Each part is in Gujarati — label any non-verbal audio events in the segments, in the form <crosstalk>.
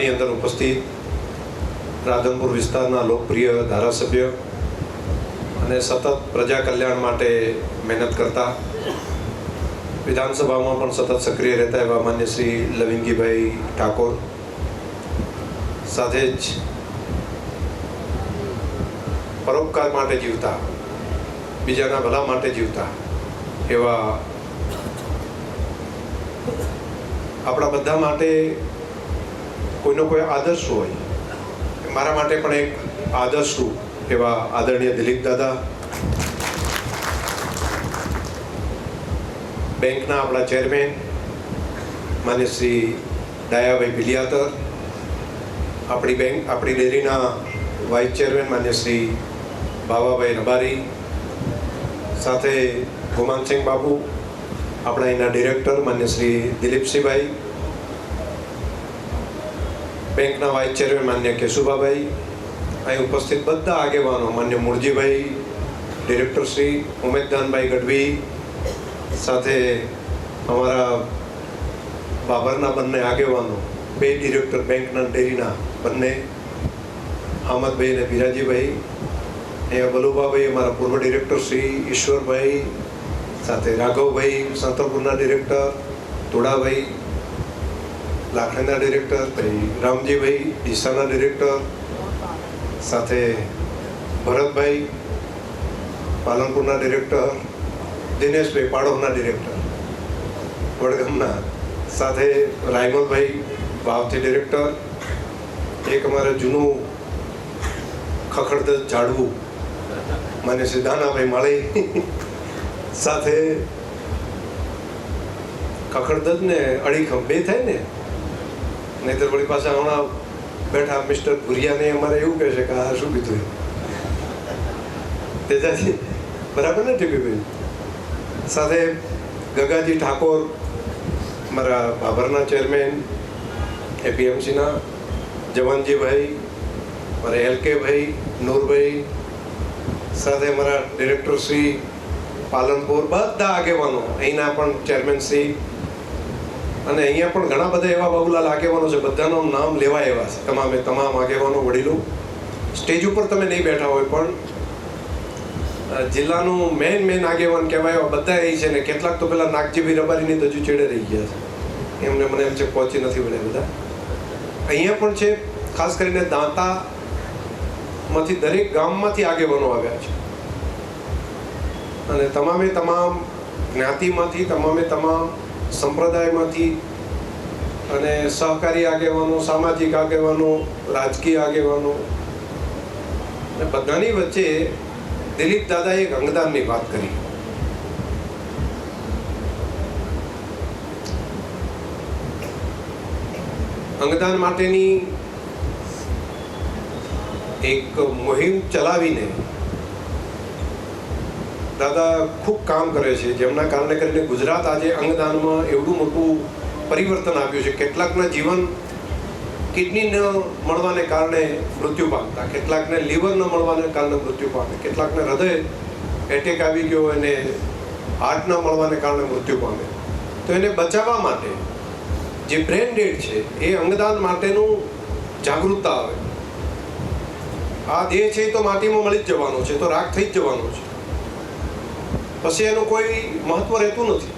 કેમ્પની અંદર ઉપસ્થિત રાધનપુર વિસ્તારના લોકપ્રિય ધારાસભ્ય અને સતત પ્રજા કલ્યાણ માટે મહેનત કરતા વિધાનસભામાં પણ સતત સક્રિય રહેતા એવા માન્ય શ્રી લવિંગીભાઈ ઠાકોર. સાથે જ પરોપકાર માટે જીવતા, બીજાના ભલા માટે જીવતા એવા આપણા બધા માટે કોઈનો કોઈ આદર્શ હોય મારા માટે પણ એક આદર્શરૂપ એવા આદરણીય દિલીપ દાદા. બેંકના આપણા ચેરમેન, માન્ય શ્રી ડાયાભાઈ ભિલિયાતર, આપણી બેંક, આપણી ડેરીના વાઇસ ચેરમેન, માન્ય શ્રી બાવાભાઈ રબારી, સાથે ગુમાનસિંહ બાબુ, આપણા અહીંના ડિરેક્ટર, માન્ય શ્રી દિલીપસિંહભાઈ બેંકના વાઇસ ચેરમેન માન્ય કેશુભાભાઈ અહીં ઉપસ્થિત બધા આગેવાનો, માન્ય મૂળજીભાઈ ડિરેક્ટર શ્રી ઉમેદદાનભાઈ ગઢવી સાથે અમારા બાબરના બંને આગેવાનો, બે ડિરેક્ટર બેંકના ડેરીના બંને, અહમદભાઈ અને બિરાજીભાઈ અહીંયા બલુભાભાઈ અમારા પૂર્વ ડિરેક્ટર શ્રી ઈશ્વરભાઈ, સાથે રાઘવભાઈ સાંતરપુરના ડિરેક્ટર તોડાભાઈ લાખણીના ડિરેક્ટર, પછી રામજીભાઈ ડીસાના ડિરેક્ટર, સાથે ભરતભાઈ પાલનપુરના ડિરેક્ટર, દિનેશભાઈ પાડોદના ડિરેક્ટર, વડગામના, સાથે રાયમલભાઈ વાવથી ડિરેક્ટર, એક અમારે જૂનું ખખડદત ઝાડવું મને સિદ્ધાનાભાઈ માળી, સાથે ખખડદ ને અડીખમ, બે થાય ને? નહીતર વળી પાછા હમણાં બેઠા મિસ્ટર ભુરિયાને અમારે એવું કહે છે કે આ શું કીધું તેજાજી બરાબર ને ટીપીભાઈ સાથે ગગાજી ઠાકોર, મારા બાબરના ચેરમેન, એપીએમસીના જવાનજીભાઈ, મારા એલકેભાઈ, નૂરભાઈ, સાથે મારા ડિરેક્ટર શ્રી પાલનપુર, બધા આગેવાનો, અહીંના પણ ચેરમેન શ્રી અને અહીંયા પણ ઘણા બધા એવા બહુલાલ આગેવાનો છે, બધાનું નામ લેવા એવા છે. તમામે તમામ આગેવાનો, વડીલો. સ્ટેજ ઉપર તમે નહીં બેઠા હોય, પણ જિલ્લાનું મેન મેન આગેવાન કહેવાય એવા બધા એ છે ને કેટલાક તો પેલા નાગજીભાઈ રબારીની હજુ ચેડે રહી ગયા છે. એમને મને એમ છે પહોંચી નથી વળ્યા બધા. અહીંયા પણ છે, ખાસ કરીને દાંતામાંથી દરેક ગામમાંથી આગેવાનો આવ્યા છે. અને તમામે તમામ જ્ઞાતિમાંથી, તમામે તમામ સંપ્રદાયમાંથી અને સહકારી આગેવાનો, સામાજિક આગેવાનો, રાજકીય આગેવાનો અને બધાની વચ્ચે દિલીપ દાદાએ એક અંગદાનની વાત કરી. અંગદાન માટેની એક મુહિમ ચલાવીને દાદા ખૂબ કામ કરે છે. જેમના કારણે કરીને ગુજરાત આજે અંગદાનમાં એવડું મોટું પરિવર્તન આવ્યું છે. કેટલાકના જીવન કિડની ન મળવાને કારણે મૃત્યુ પામતા. કેટલાકને લીવર ન મળવાને કારણે મૃત્યુ પામે. કેટલાકને હૃદય એટેક આવી ગયો અને હાર્ટ ન મળવાને કારણે મૃત્યુ પામે. તો એને બચાવવા માટે જે બ્રેન ડેડ છે, એ અંગદાન માટેનું જાગૃતતા આવે. આ દેહ છે એ તો માટીમાં મળી જ જવાનો છે, તો રાખ થઈ જ જવાનો છે. પછી એનું કોઈ મહત્વ રહેતું નથી.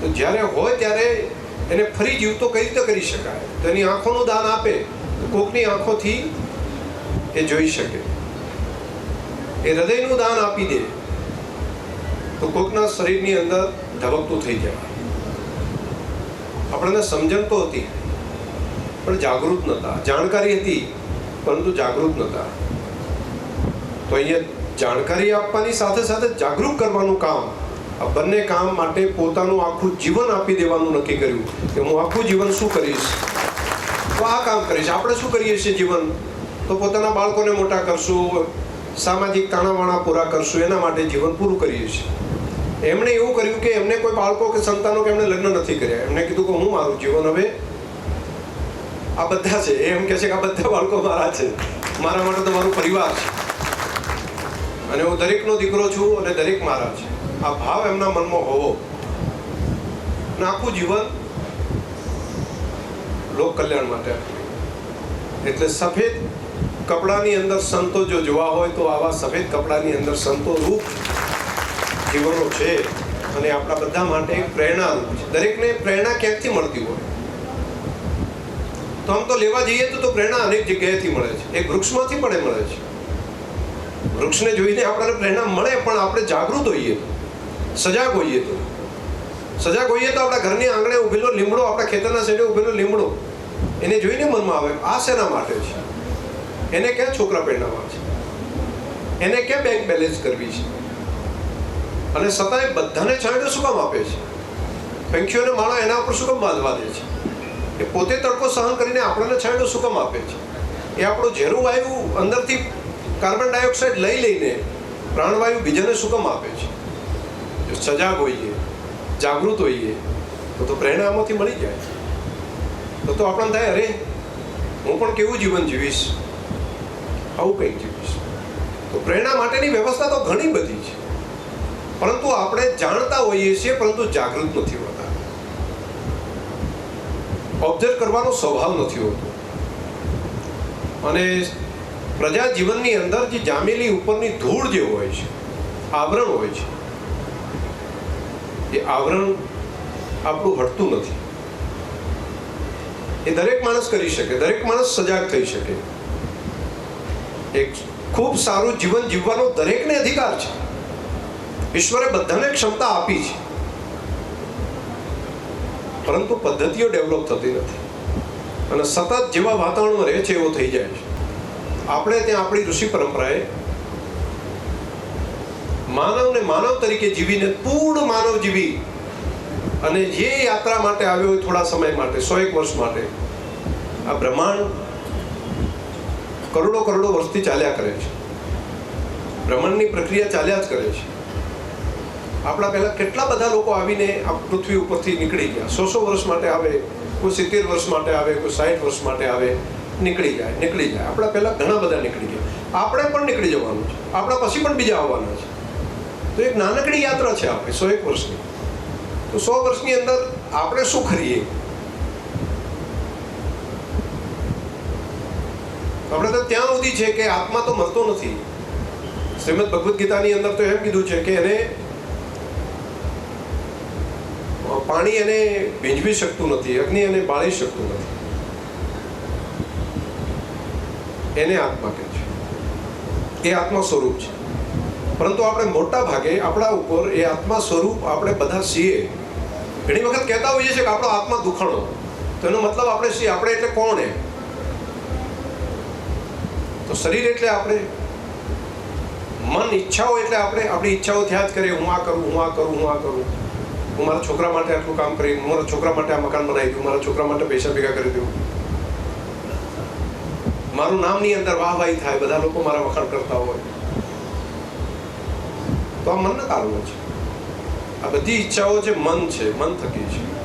તો જ્યારે હોય ત્યારે એને ફરી જીવતો કઈ રીતે કરી શકાય? તો એની આંખોનું દાન આપે કોકની આંખોથી એ જોઈ શકે. એ હૃદયનું દાન આપી દે, તો કોકના શરીરની અંદર ધબકતું થઈ જાય. આપણને સમજણ તો હતી, પણ જાગૃત નહોતા. જાણકારી હતી, પરંતુ જાગૃત નહોતા. તો અહીંયા જાણકારી આપવાની સાથે સાથે જાગૃત કરવાનું કામ. આ બંને કામ માટે પોતાનું આખું જીવન આપી દેવાનું નક્કી કર્યું કે હું આખું જીવન શું કરીશ? તો આ કામ કરીશ. આપણે શું કરીએ છીએ જીવન? તો પોતાના બાળકોને મોટા કરશું, સામાજિક તાણાવાણા પૂરા કરશું, એના માટે જીવન પૂરું કરીએ છીએ. એમણે એવું કર્યું કે એમને કોઈ બાળકો કે સંતાનો કે એમણે લગ્ન નથી કર્યા. એમણે કીધું કે હું મારું જીવન હવે આ બધા છે. એમ કહે છે કે આ બધા બાળકો મારા છે. મારા માટે તો મારું પરિવાર છે. અને હું દરેકનો દીકરો છું અને દરેક મારા છે. આ ભાવ એમના મનમાં હોવો અને આખું જીવન લોક કલ્યાણ માટે એટલે સફેદ કપડાની અંદર સંતો જો જોવા હોય તો આવા સફેદ કપડાની અંદર સંતો રૂપ જીવનો છે અને આપણા બધા માટે એક પ્રેરણારૂપ છે. દરેકને પ્રેરણા ક્યાંકથી મળતી હોય? તો આમ તો લેવા જઈએ તો તો પ્રેરણા અનેક જગ્યાએથી મળે છે. એક વૃક્ષમાંથી પણ એ મળે છે. વૃક્ષને જોઈને આપણને પ્રેરણા મળે, પણ આપણે જાગૃત હોઈએ સજાગ હોઈએ તો. સજાગ હોઈએ તો આપણા ઘરની આંગણે ઉભેલો લીમડો, આપણા ખેતરના સાઈડે ઉભેલો લીમડો, એને જોઈને મનમાં આવે, આ શેના માટે છે? એને ક્યાં છોકરા પ્રેરણામાં છે? એને ક્યાં બેંક બેલેન્સ કરવી છે? અને સતાય બધાને છાંયડો શું કામ આપે છે? પંખીઓને માળા એના ઉપર શું કામ બાંધવા દે છે? એ પોતે તડકો સહન કરીને આપણને છાંયડો શું કામ આપે છે? એ આપણું ઝેરું વાયુ અંદરથી કાર્બન ડાયોક્સાઇડ લઈ લઈને પ્રાણવાયુ બીજાને શું કામ આપે છે? જો સજાગ હોઈએ, જાગૃત હોઈએ, તો તો પ્રેરણા આમાંથી મળી જાય. તો તો આપણને થાય, અરે, હું પણ કેવું જીવન જીવીશ? આવું કંઈક જીવીશ? તો પ્રેરણા માટેની વ્યવસ્થા તો ઘણી બધી છે. પરંતુ આપણે જાણતા હોઈએ છીએ, પરંતુ જાગૃત નથી હોતા. ઓબ્ઝર્વ કરવાનો સ્વભાવ નથી હોતો. અને પ્રજા જીવનની અંદર જે જામેલી ઉપરની ધૂળ જે હોય છે, આવરણ હોય છે, એ આવરણ આપણું હટતું નથી. એ દરેક માણસ કરી શકે, દરેક માણસ સજાગ થઈ શકે. એક ખૂબ સારું જીવન જીવવાનો દરેકને અધિકાર છે. ઈશ્વરે બધાને ક્ષમતા આપી છે. પરંતુ પદ્ધતિઓ ડેવલપ થતી નથી. અને સતત જેવા વાતાવરણમાં રહે છે, એવો થઈ જાય છે. આપણે ત્યાં આપણી ઋષિ પરંપરાએ માનવને માનવ તરીકે જીવીને પૂર્ણ માનવ જીવી અને જે યાત્રા માટે આવ્યો હોય થોડા સમય માટે, સો એક વર્ષ માટે, આ બ્રહ્માંડ કરોડો કરોડો વર્ષથી ચાલ્યા કરે છે. બ્રહ્માંડની પ્રક્રિયા ચાલ્યા જ કરે છે. આપણા પહેલાં કેટલા બધા લોકો આવીને આ પૃથ્વી ઉપરથી નીકળી ગયા? સો સો વર્ષ માટે આવે, કોઈ સિત્તેર વર્ષ માટે આવે, કોઈ સાઠ વર્ષ માટે આવે. નીકળી જાય નીકળી જાય. આપણા પહેલાં ઘણા બધા નીકળી ગયા. આપણે પણ નીકળી જવાનું છે. આપણા પછી પણ બીજા આવવાના છે. તો એક નાનકડી યાત્રા છે આપણે, સો એક વર્ષની. તો સો વર્ષની અંદર આપણે શું કરીએ? આપણે તો ત્યાં સુધી છે કે આત્મા તો મરતો નથી. શ્રીમદ ભગવદ્ ગીતાની અંદર તો એમ કીધું છે કે એને પાણી એને ભીંજવી શકતું નથી, અગ્નિ એને બાળી શકતું નથી. એને આત્મા કહે છે. એ આત્મા સ્વરૂપ છે. પરંતુ આપણે મોટા ભાગે આપણા ઉપર એ આત્મા સ્વરૂપ આપણે બધા છીએ. ઘણી વખત કહેતા હોઈએ છીએ કે આપણો આત્મા દુખાણો. તો એનો મતલબ આપણે છીએ, આપણે એટલે કોણ એ તો શરીર એટલે આપણે, મન ઈચ્છાઓ એટલે આપણે આપણી ઈચ્છાઓ થયા જ કરીએ, હું આ કરું, હું આ કરું, હું આ કરું. હું મારા છોકરા માટે આટલું કામ કરી, હું મારા છોકરા માટે આ મકાન બનાવી દઉં, મારા છોકરા માટે પૈસા ભેગા કરી દઉં. મારું નામની અંદર વાહવાહી થાય, બધા લોકો મારા વખાણ કરતા હોય. તો આ મનના કારણો છે. આ બધી ઈચ્છાઓ જે મન છે, મન થકી છે.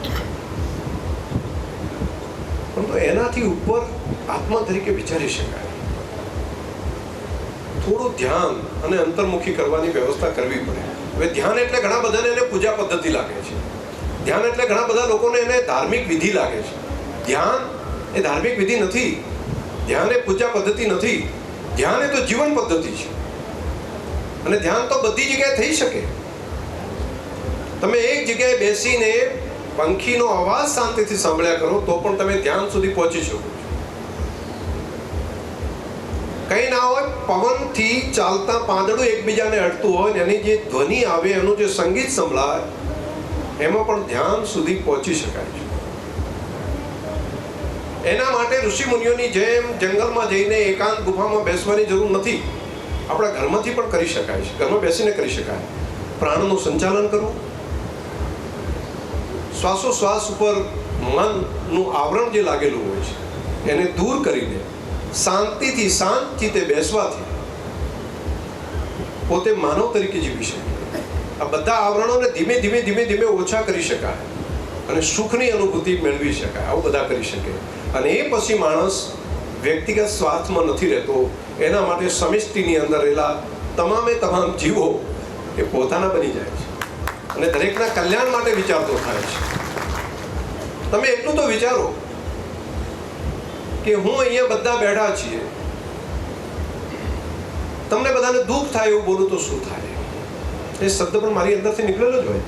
પરંતુ એનાથી ઉપર આત્મા તરીકે વિચારી શકાય. થોડું ધ્યાન અને અંતર્મુખી કરવાની વ્યવસ્થા કરવી પડે. હવે ધ્યાન એટલે ઘણા બધાને એને પૂજા પદ્ધતિ લાગે છે. ધ્યાન એટલે ઘણા બધા લોકોને એને ધાર્મિક વિધિ લાગે છે. ધ્યાન એ ધાર્મિક વિધિ નથી. ધ્યાન એ પૂજા પદ્ધતિ નથી, ધ્યાન એ તો જીવન પદ્ધતિ છે. અને ધ્યાન તો બધી જગ્યાએ થઈ શકે. તમે એક જગ્યાએ બેસીને પંખીનો અવાજ શાંતિથી સાંભળ્યા કરો, તો પણ તમે ધ્યાન સુધી પહોંચી શકો કંઈ ના હોય, પવનથી ચાલતા પાંદડું એકબીજાને અડતું હોય ને એની જે ધ્વનિ આવે, એનું જે સંગીત સંભળાય, એમાં પણ ધ્યાન સુધી પહોંચી શકાય છે. એના માટે ઋષિ મુનિઓની જેમ જંગલમાં જઈને એકાંત ગુફામાં બેસવાની જરૂર નથી. આપણા ઘરમાંથી પણ કરી શકાય છે. ઘરમાં બેસીને કરી શકાય. પ્રાણનું સંચાલન કરવું. શ્વાસોશ્વાસ ઉપર મનનું આવરણ જે લાગેલું હોય છે, એને દૂર કરીને શાંતિથી શાંત ચિત્તે બેસવાથી પોતે માનવ તરીકે જીવી શકે. આ બધા આવરણોને ધીમે ધીમે ધીમે ધીમે ઓછા કરી શકાય અને સુખની અનુભૂતિ મેળવી શકાય. આવું બધા કરી શકે. અને એ પછી માણસ વ્યક્તિગત સ્વાર્થમાં નથી રહેતો. એના માટે સમિષ્ટિની અંદર રહેલા તમામે તમામ જીવો એ પોતાના બની જાય છે. અને દરેકના કલ્યાણ માટે વિચારતો થાય છે. તમે એટલું તો વિચારો કે હું અહીંયા બધા બેઠા છીએ. તમને બધાને દુઃખ થાય એવું બોલું તો શું થાય? એ શબ્દ પણ મારી અંદરથી નીકળેલો જ હોય.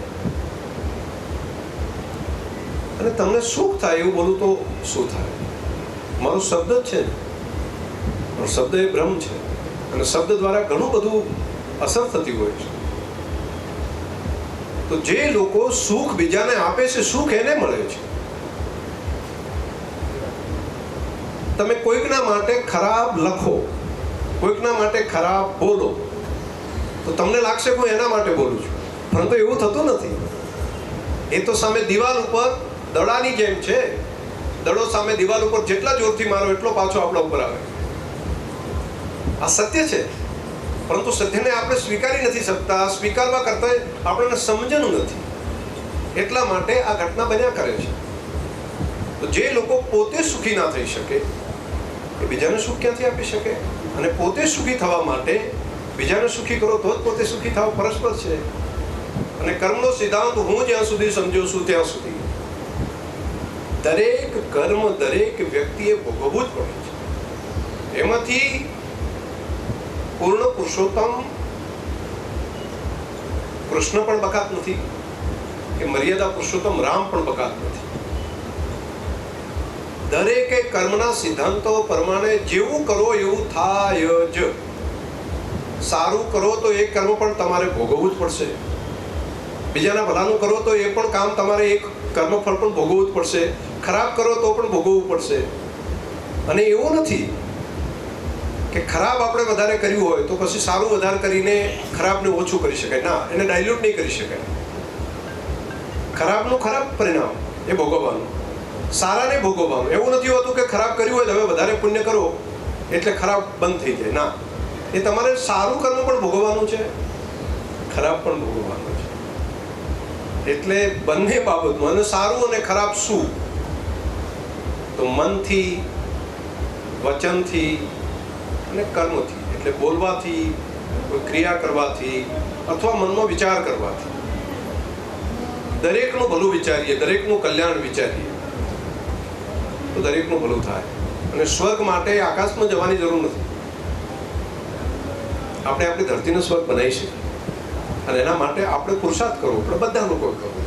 અને તમને સુખ થાય એવું બોલું તો શું થાય? મારો શબ્દ જ છે. પણ શબ્દ એ બ્રહ્મ છે. અને શબ્દ દ્વારા ઘણું બધું અસર થતી હોય છે. તો જે લોકો સુખ બીજાને આપે છે, સુખ એને મળે છે. તમે કોઈકના માટે ખરાબ લખો, કોઈકના માટે ખરાબ બોલો, તો તમને લાગશે હું એના માટે બોલું છું. પરંતુ એવું થતું નથી. એ તો સામે દિવાલ ઉપર દડાની જેમ છે. દડો સામે દિવાલ ઉપર જેટલા જોરથી મારો, એટલો પાછો આપણા ઉપર આવે. આ સત્ય છે. પરંતુ સત્યને આપણે સ્વીકારી નથી શકતા. સ્વીકારવા કરતાં આપણને સમજણું નથી. એટલા માટે આ ઘટના બન્યા કરે છે. તો જે લોકો પોતે સુખી ના થઈ શકે, એ બીજાને સુખ ક્યાંથી આપી શકે? અને પોતે સુખી થવા માટે બીજાને સુખી કરો તો જ પોતે સુખી થવા, પરસ્પર છે. અને કર્મનો સિદ્ધાંત હું જ્યાં સુધી સમજુ છું ત્યાં સુધી. દરેક કર્મ દરેક વ્યક્તિએ ભોગવવું જ પડે છે. એમાંથી પૂર્ણ પુરુષોત્તમ કૃષ્ણ પણ બકાત નથી, કે મર્યાદા પુરુષોત્તમ રામ પણ બકાત નથી. દરેકે કર્મના સિદ્ધાંતો પ્રમાણે જેવું કરો એવું થાય જ. સારું કરો તો એ કર્મ પણ તમારે ભોગવવું જ પડશે. બીજાના ભલાનું કરો તો એ પણ કામ તમારે એક કર્મફળ પણ ભોગવવું જ પડશે. ખરાબ કરો તો પણ ભોગવવું પડશે. અને એવું નથી કે ખરાબ આપણે વધારે કર્યું હોય તો પછી સારું વધારે કરીને ખરાબને ઓછું કરી શકાય. ના, એને ડાયલ્યુટ નહીં કરી શકાય. ખરાબનું ખરાબ પરિણામ એ ભોગવવાનું. સારાને ભોગવવાનું. એવું નથી હોતું કે ખરાબ કર્યું હોય તો હવે વધારે પુણ્ય કરો એટલે ખરાબ બંધ થઈ જાય. ના, એ તમારે સારું કર્મ પણ ભોગવવાનું છે. ખરાબ પણ ભોગવવાનું છે. એટલે બંને બાબતમાં, અને સારું અને ખરાબ શું? તો મનથી, વચનથી અને કર્મથી, એટલે બોલવાથી, કોઈ ક્રિયા કરવાથી અથવા મનમાં વિચાર કરવાથી. દરેકનું ભલું વિચારીએ, દરેકનું કલ્યાણ વિચારીએ, તો દરેકનું ભલું થાય. અને સ્વર્ગ માટે આકાશમાં જવાની જરૂર નથી. આપણે આપણી ધરતીનો સ્વર્ગ બનાવી શકીએ. અને એના માટે આપણે પુરુષાર્થ કરવો આપણે બધા લોકો કરવું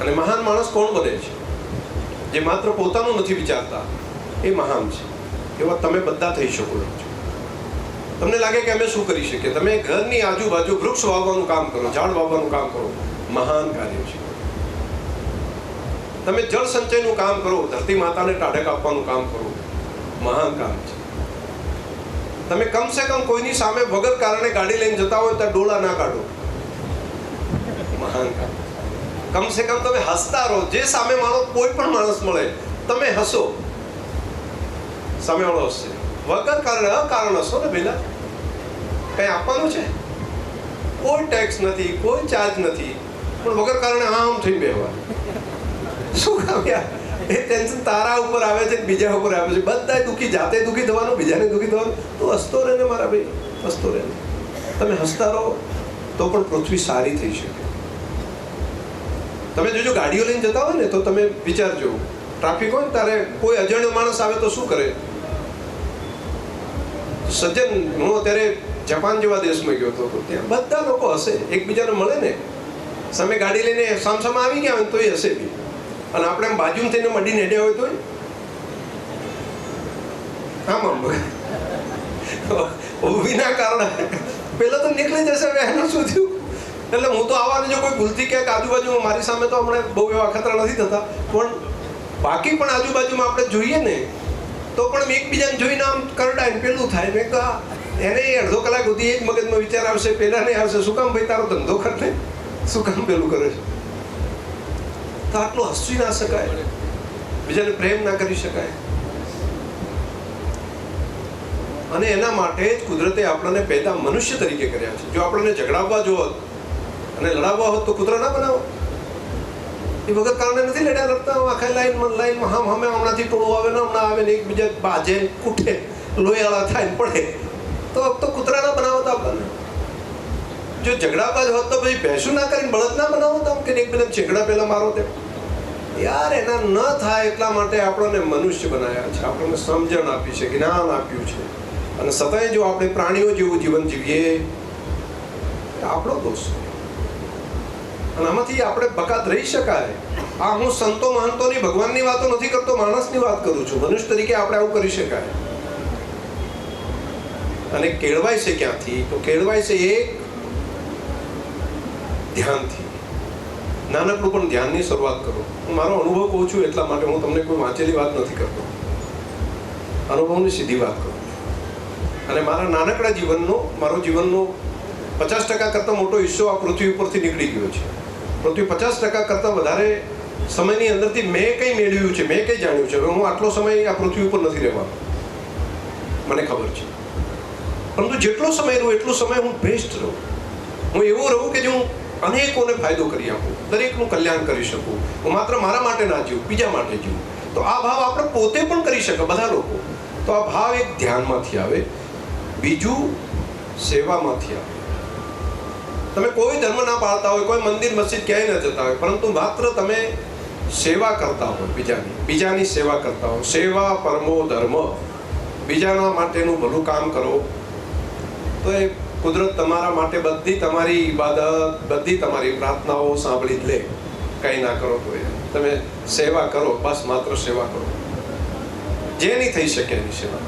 અને મહાન માણસ કોણ બને છે? જે માત્ર પોતાનું નથી વિચારતા, એ મહાન છે. એવા તમે બધા થઈ શકો છો. તમને લાગે કે અમે શું કરી શકીએ? તમે ઘરની આજુબાજુ વૃક્ષ વાવવાનું કામ કરો, ઝાડ વાવવાનું કામ કરો. મહાન કાર્ય છે. તમે જળ સંચયનું કામ કરો, ધરતી માતાને ટાઢક આપવાનું કામ કરો. મહાન કામ છે. તમે કમસે કમ કોઈની સામે વગર કારણે ગાડી લઈને જતા હોય તો ડોળા ના કાઢો. મહાન કામ કમસે કમ તમે હસતા રહો. જે સામે માણસ કોઈ પણ માણસ મળે, તમે હસો. સામેવાળો હસશે વગર કારણે, અકારણ હસો ને પેલા કઈ આપવાનું છે? કોઈ ટેક્સ નથી, કોઈ ચાર્જ નથી. પણ વગર કારણે આમ થઈને બેહવા શું કામ યાર? એ ટેન્શન તારા ઉપર આવે છે બીજા ઉપર આવે છે? બધા દુઃખી, જાતે દુઃખી થવાનું, બીજાને દુઃખી થવાનું. તો હસતો રહે ને મારા ભાઈ. હસતો રહે તમે હસતા રહો, તો પણ પૃથ્વી સારી થઈ શકે. તમે જોજો ગાડીઓ લઈને જતા હોય ને, તો તમે વિચારજો. ટ્રાફિક હોય ને, તારે કોઈ અજાણ્યો માણસ આવે તો શું કરે? સજ્જન, હું અત્યારે જાપાન જેવા દેશમાં ગયો હતો ત્યાં બધા લોકો હશે, એકબીજાને મળે ને. સામે ગાડી લઈને સામસામા આવી ગયા હોય તો તોય હશે બી. અને આપણે આમ બાજુમાં થઈને મડીને હેડ્યા હોય તોય? આમ આમ. <laughs> વિના કારણે. પેલા તો નીકળી જશે, હવે એનું શું થયું? એટલે હું તો આવવાનું જો કોઈ ભૂલથી ક્યાંક આજુબાજુ મારી સામે તો હમણાં બહુ એવા ખતરા નથી થતા. પણ બાકી પણ આજુબાજુમાં આપણે જોઈએ ને, તો પણ એકબીજાને જોઈને આમ કરડાય ને પેલું થાય. મેં કહા એને અડધો કલાક સુધી એ જ મગજમાં વિચાર આવશે પહેલાં નહીં આવશે. શું કામ ભાઈ, તારો ધંધો કર ને શું કામ પેલું કરે છે? તો આટલું હસવી ના શકાય. બીજાને પ્રેમ ના કરી શકાય. અને એના માટે જ કુદરતે આપણને પેદા મનુષ્ય તરીકે કર્યા છે. જો આપણને ઝઘડાવવા જો અને લડાવવા હોત તો કૂતરા ના બનાવો. એ વખત કારણે નથી લડ્યા, લડતા આખા લાઈનમાં લાઈનમાં હમ હમે હમણાંથી ટોળું આવે, ને હમણાં આવે ને એકબીજા બાજે કૂટે લોહીવાળા થાય પડે. તો તો કૂતરા ના બનાવતા આપણને. જો ઝઘડાબાજ હોત તો પછી ભેંસું ના કરીને બળદ ના બનાવો તો કે એકબીજા છેકડા પહેલા મારો તે યાર, એના ન થાય એટલા માટે આપણને મનુષ્ય બનાવ્યા છે. આપણને સમજણ આપી છે, જ્ઞાન આપ્યું છે. અને સતત જો આપણે પ્રાણીઓ જેવું જીવન જીવીએ, આપણો દોષ. અને આમાંથી આપણે બકાત રહી શકાય. આ હું સંતો મહંતોની ભગવાનની વાતો નથી કરતો, માણસની વાત કરું છું. મનુષ્ય તરીકે આપણે આવું કરી શકાય. અને કેળવાય છે ક્યાંથી? તો કેળવાય છે એક ધ્યાનથી. નાનકડું પણ ધ્યાનની શરૂઆત કરો. હું મારો અનુભવ કહું છું એટલા માટે હું તમને કોઈ વાંચેલી વાત નથી કરતો. અનુભવની સીધી વાત કરું છું. અને મારા નાનકડા જીવનનો, મારો જીવનનો પચાસ ટકા કરતાં મોટો હિસ્સો આ પૃથ્વી ઉપરથી નીકળી ગયો છે. પૃથ્વી પચાસ ટકા કરતાં વધારે સમયની અંદરથી મેં કંઈ મેળવ્યું છે, મેં કંઈ જાણ્યું છે, હવે હું આટલો સમય આ પૃથ્વી ઉપર નથી રહેવાનો. મને ખબર છે. પરંતુ જેટલો સમય રહું, એટલો સમય હું બેસ્ટ રહું. હું એવો રહું કે જે હું અનેકોને ફાયદો કરી આપું, દરેકનું કલ્યાણ કરી શકું. હું માત્ર મારા માટે ના જીવું, બીજા માટે જીવું. તો આ ભાવ આપણે પોતે પણ કરી શકે, બધા લોકો. તો આ ભાવ એક ધ્યાનમાંથી આવે, બીજું સેવામાંથી આવે. તમે કોઈ ધર્મ ના પાળતા હોય, કોઈ મંદિર, મસ્જિદ ક્યાંય ન જતા હોય, પરંતુ માત્ર તમે સેવા કરતા હોય બીજાની બીજાની સેવા કરતા હો સેવા, પરમો, ધર્મ, બીજાના માટેનું ભલું કામ કરો. તો એ કુદરત તમારા માટે બધી તમારી ઇબાદત, બધી તમારી પ્રાર્થનાઓ સાંભળી જ લે. કંઈ ના કરો તો તમે સેવા કરો, બસ માત્ર સેવા કરો. જેની થઈ શકે એની સેવા.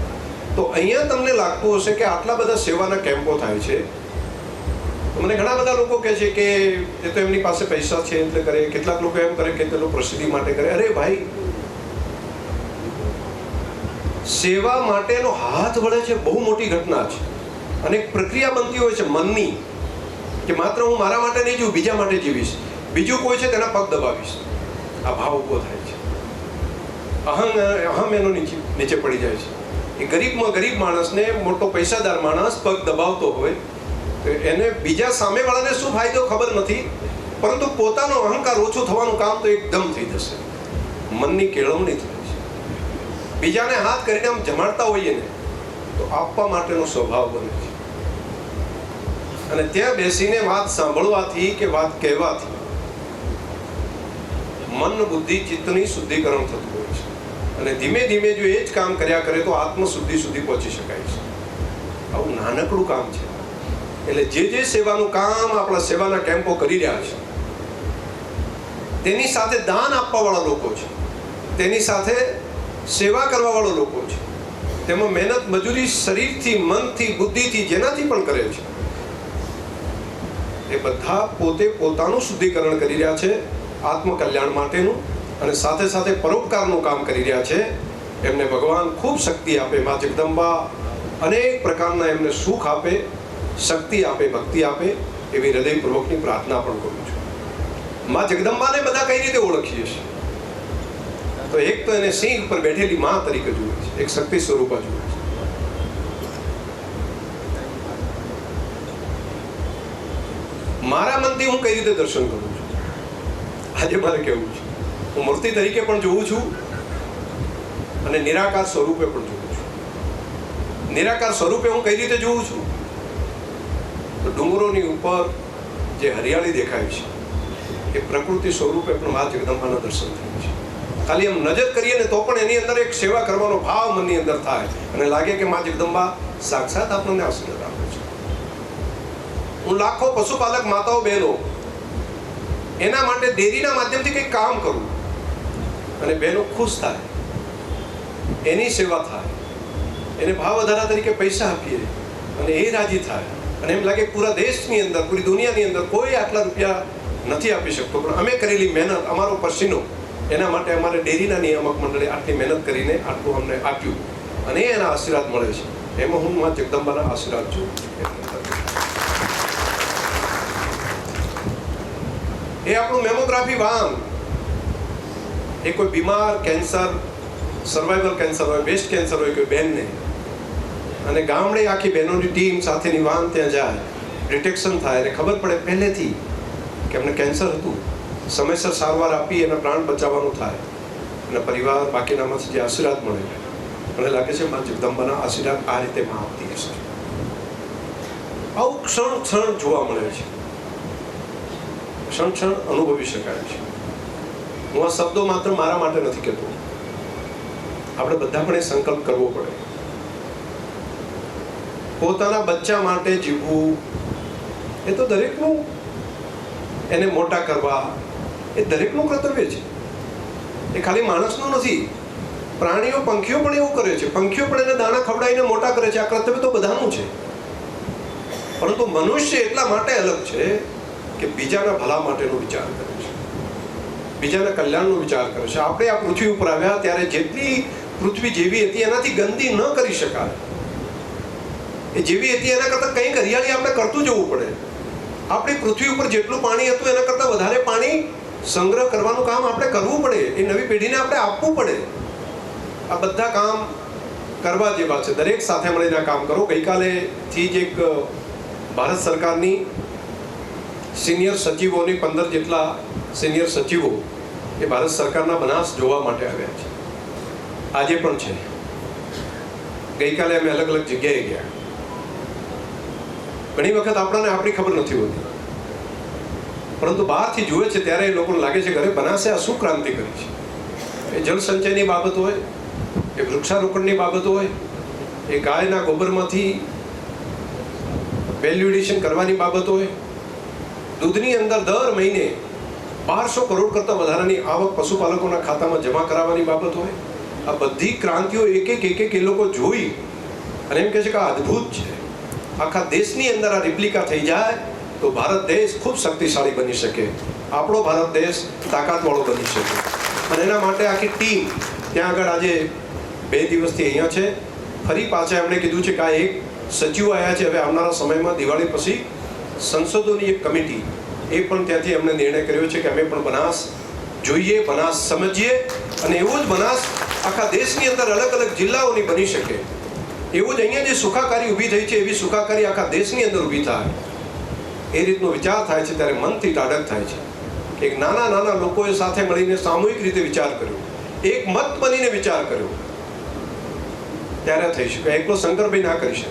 તો અહીંયા તમને લાગતું હશે કે આટલા બધા સેવાના કેમ્પો થાય છે. મને ઘણા બધા લોકો કહે છે કે એ તો એમની પાસે પૈસા છે, એટલે કરે. કેટલાક લોકો એમ કરે કે તે લોકો પ્રસિદ્ધિ માટે કરે. અરે ભાઈ, સેવા માટેનો હાથ વળે છે બહુ મોટી ઘટના છે. અને એક પ્રક્રિયા બનતી હોય છે મનની, કે માત્ર હું મારા માટે નહીં જીવું, બીજા માટે જીવીશ. બીજું કોઈ છે તેના પગ દબાવીશ. આ ભાવ ઊભો થાય છે. અહં અહમ એનો નીચે નીચે પડી જાય છે. એ ગરીબમાં ગરીબ માણસને મોટો પૈસાદાર માણસ પગ દબાવતો હોય એને બીજા સામેવાળાને શું ફાયદો ખબર નથી, પરંતુ પોતાનો અહંકાર ઓછો થવાનું કામ તો એકદમ થઈ જશે. મનની કેળવણી થાય છે. બીજાને હાથ કરીને આમ જમાડતા હોઈએ ને, તો આપવા માટેનો સ્વભાવ બને છે. અને ત્યાં બેસીને વાત સાંભળવાથી કે વાત કહેવાથી, મન, બુદ્ધિ, ચિત્તની શુદ્ધિકરણ થતું હોય છે. અને ધીમે ધીમે જો એ જ કામ કર્યા કરે તો આત્મશુદ્ધિ સુધી પહોંચી શકાય છે. આવું નાનકડું કામ છે. એટલે જે જે સેવાનું કામ આપણા સેવાના કેમ્પો કરી રહ્યા છે, તેની સાથે દાન આપવાવાળા લોકો છે, તેની સાથે સેવા કરવાવાળા લોકો છે, તેમાં મહેનત મજૂરી શરીરથી, મનથી, બુદ્ધિથી જેનાથી પણ કરે છે, એ બધા પોતે પોતાનું શુદ્ધિકરણ કરી રહ્યા છે, આત્મકલ્યાણ માટેનું અને સાથે સાથે પરોપકારનું કામ કરી રહ્યા છે. એમને ભગવાન ખૂબ શક્તિ આપે, મા જગદંબા અનેક પ્રકારના એમને સુખ આપે. શક્તિ આપે, ભક્તિ આપે એવી હૃદયપૂર્વકની પ્રાર્થના પણ કરું છું. મા જગદંબાને બધા કઈ રીતે ઓળખીએ છીએ? તો એક તો એને સિંહ ઉપર બેઠેલી માં તરીકે જુએ છે, એક શક્તિ સ્વરૂપા જુએ છે. મારા મનથી હું કઈ રીતે દર્શન કરું છું? આજે મારે કેવું છે? હું મૂર્તિ તરીકે પણ જોઉં છું અને નિરાકાર સ્વરૂપે પણ જોઉં છું. નિરાકાર સ્વરૂપે હું કઈ રીતે જોઉં છું? ડુંગરોની ઉપર જે હરિયાળી દેખાય છે, એ પ્રકૃતિ સ્વરૂપે પણ મા જગદંબાના દર્શન થયું છે. ખાલી એમ નજર કરીએ ને તો પણ એની અંદર એક સેવા કરવાનો ભાવ મનની અંદર થાય અને લાગે કે મા જગદંબા સાક્ષાત આપણને આશીર્વાદ આપે છે. હું લાખો પશુપાલક માતાઓ બહેનો, એના માટે ડેરીના માધ્યમથી કંઈક કામ કરું, અને બહેનો ખુશ થાય, એની સેવા થાય, એને ભાવ વધારા તરીકે પૈસા આપીએ, અને એ રાજી થાય. અને એમ લાગે પૂરા દેશની અંદર, પૂરી દુનિયાની અંદર કોઈ આટલા રૂપિયા નથી આપી શકતો. પણ અમે કરેલી મહેનત, અમારો પસીનો, એના માટે અમારે ડેરીના નિયામક મંડળે આટલી મહેનત કરીને આટલું અમને આપ્યું. અને એના આશીર્વાદ મળે છે. એમાં હું માં જગદંબાના આશીર્વાદ છું. એ આપણું મેમોગ્રાફી વાન એ કોઈ બીમાર કેન્સર સર્વાઈવલ કેન્સર હોય બેસ્ટ કેન્સર હોય કોઈ બહેનને અને ગામડે આખી બહેનોની ટીમ સાથેની વાન ત્યાં જાય. ડિટેક્શન થાય અને ખબર પડે પહેલેથી કે એમને કેન્સર હતું. સમયસર સારવાર આપી એના પ્રાણ બચાવવાનું થાય. અને પરિવાર બાકીનામાંથી જે આશીર્વાદ મળે. મને લાગે છે મા જગદંબાના આશીર્વાદ આ રીતે માં આપતી હશે. આવું ક્ષણ ક્ષણ જોવા મળે છે. ક્ષણ ક્ષણ અનુભવી શકાય છે. હું આ શબ્દો માત્ર મારા માટે નથી કહેતો. આપણે બધા પણ એ સંકલ્પ કરવો પડે. પોતાના બચ્ચા માટે જીવવું એ તો દરેકનું. એને મોટા કરવા એ દરેકનું કર્તવ્ય છે. એ ખાલી માણસનું નથી. પ્રાણીઓ, પંખીઓ પણ એવું કરે છે. પંખીઓ પણ એને દાણા ખવડાવીને મોટા કરે છે. આ કર્તવ્ય તો બધાનું છે. પરંતુ મનુષ્ય એટલા માટે અલગ છે કે બીજાના ભલા માટેનો વિચાર કરે છે. બીજાના કલ્યાણનો વિચાર કરે છે. આપણે આ પૃથ્વી ઉપર આવ્યા ત્યારે જેટલી પૃથ્વી જેવી હતી, એનાથી ગંદી ન કરી શકાય. એ જેવી હતી, એના કરતાં કંઈક હરિયાળી આપણે કરતું જવું પડે. આપણી પૃથ્વી ઉપર જેટલું પાણી હતું, એના કરતાં વધારે પાણી સંગ્રહ કરવાનું કામ આપણે કરવું પડે. એ નવી પેઢીને આપણે આપવું પડે. આ બધા કામ કરવા જેવા છે. દરેક સાથે મળીને આ કામ કરો. ગઈકાલેથી જ એક ભારત સરકારની સિનિયર સચિવોની પંદર જેટલા સિનિયર સચિવો એ ભારત સરકારના બનાસ જોવા માટે આવ્યા છે. આજે પણ છે. ગઈકાલે અમે અલગ અલગ જગ્યાએ ગયા. ઘણી વખત આપણને આપણી ખબર નથી હોતી. પરંતુ બહારથી જુએ છે ત્યારે એ લોકોને લાગે છે કે અરે, બનાસે આ શું ક્રાંતિ કરી છે? એ જળસંચયની બાબત હોય, એ વૃક્ષારોપણની બાબત હોય, એ ગાયના ગોબરમાંથી વેલ્યુડેશન કરવાની બાબત હોય. દૂધની અંદર દર મહિને બારસો કરોડ કરતાં વધારાની આવક પશુપાલકોના ખાતામાં જમા કરાવવાની બાબત હોય. આ બધી ક્રાંતિઓ એક એક એક એક એ લોકો જોઈ અને એમ કહે છે કે આ અદ્ભુત છે. આખા દેશની અંદર આ રિપ્લિકા થઈ જાય તો ભારત દેશ ખૂબ શક્તિશાળી બની શકે. આપણો ભારત દેશ તાકાતવાળો બની શકે. અને એના માટે આખી ટીમ ત્યાં આગળ આજે બે દિવસથી અહીંયા છે. ફરી પાછા એમણે કીધું છે કે આ એક સચિવ આવ્યા છે. હવે આવનારા સમયમાં દિવાળી પછી સંસદોની એક કમિટી એ પણ ત્યાંથી એમણે નિર્ણય કર્યો છે કે અમે પણ બનાસ જોઈએ, બનાસ સમજીએ અને એવું જ બનાસ આખા દેશની અંદર અલગ અલગ જિલ્લાઓની બની શકે. એવું જ અહીંયા જે સુખાકારી ઊભી થઈ છે, એવી સુખાકારી આખા દેશની અંદર ઊભી થાય. એ રીતનો વિચાર થાય છે, ત્યારે મનથી ટાઢક થાય છે. એક નાના નાના લોકોએ સાથે મળીને સામૂહિક રીતે વિચાર કર્યો. એક મત બનીને વિચાર કર્યો. ત્યારે થઈ શકે. એકલો શંકરભાઈ ના કરી શકે.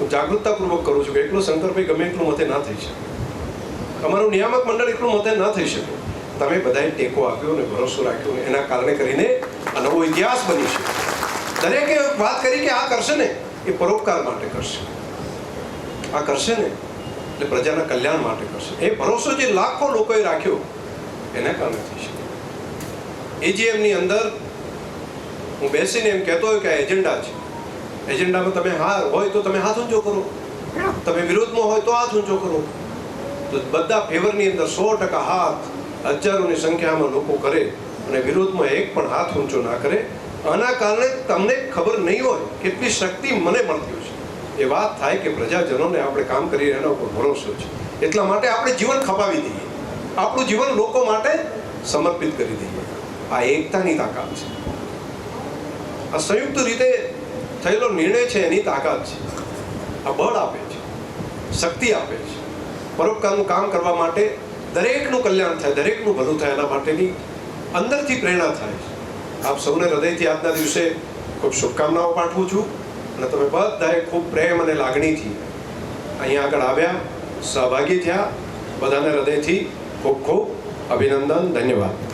હું જાગૃતતાપૂર્વક કરું છું કે એકલો શંકરભાઈ ગમે એટલું મતે ના થઈ શકે. અમારું નિયામક મંડળ એટલું મતે ના થઈ શકે. તમે બધાએ ટેકો આપ્યો ને ભરોસો રાખ્યો એના કારણે કરીને આ નવો ઇતિહાસ બની છે દરેકે વાત કરી કે આ કરશે ને, એ પરોપકાર માટે કરશે. આ કરશે ને, એટલે પ્રજાના કલ્યાણ માટે કરશે. એ ભરોસો જે લાખો લોકોએ રાખ્યો, એના કારણે થઈ શકે. એ જે એમની અંદર હું બેસીને એમ કહેતો હોય કે આ એજન્ડા છે. એજન્ડામાં તમે હા હોય તો તમે હાથ ઊંચો કરો. તમે વિરોધમાં હોય તો હાથ ઊંચો કરો. તો બધા ફેવરની અંદર સો ટકા હાથ હજારોની સંખ્યામાં લોકો કરે અને વિરોધમાં એક પણ હાથ ઊંચો ના કરે. આના કારણે તમને ખબર નહીં હોય કેટલી શક્તિ મને મળતી છે. એ વાત થાય કે પ્રજાજનોને આપણે કામ કરી એના ઉપર ભરોસો છે. એટલા માટે આપણે જીવન ખપાવી દઈએ. આપણું જીવન લોકો માટે સમર્પિત કરી દઈએ. આ એકતાની તાકાત છે. આ સંયુક્ત રીતે થયેલો નિર્ણય છે એની તાકાત છે. આ બળ આપે છે. શક્તિ આપે છે. પરોપકારનું કામ કરવા માટે દરેકનું કલ્યાણ થાય, દરેકનું ભલું થાય એના માટેની અંદરથી પ્રેરણા થાય છે. આપ સૌને હૃદયથી આજના દિવસે ખૂબ શુભકામનાઓ પાઠવું છું અને તમે બધાએ ખૂબ પ્રેમ અને લાગણીથી અહીંયા આગળ આવ્યા, સહભાગી થયા. બધાને હૃદયથી ખૂબ ખૂબ અભિનંદન, ધન્યવાદ.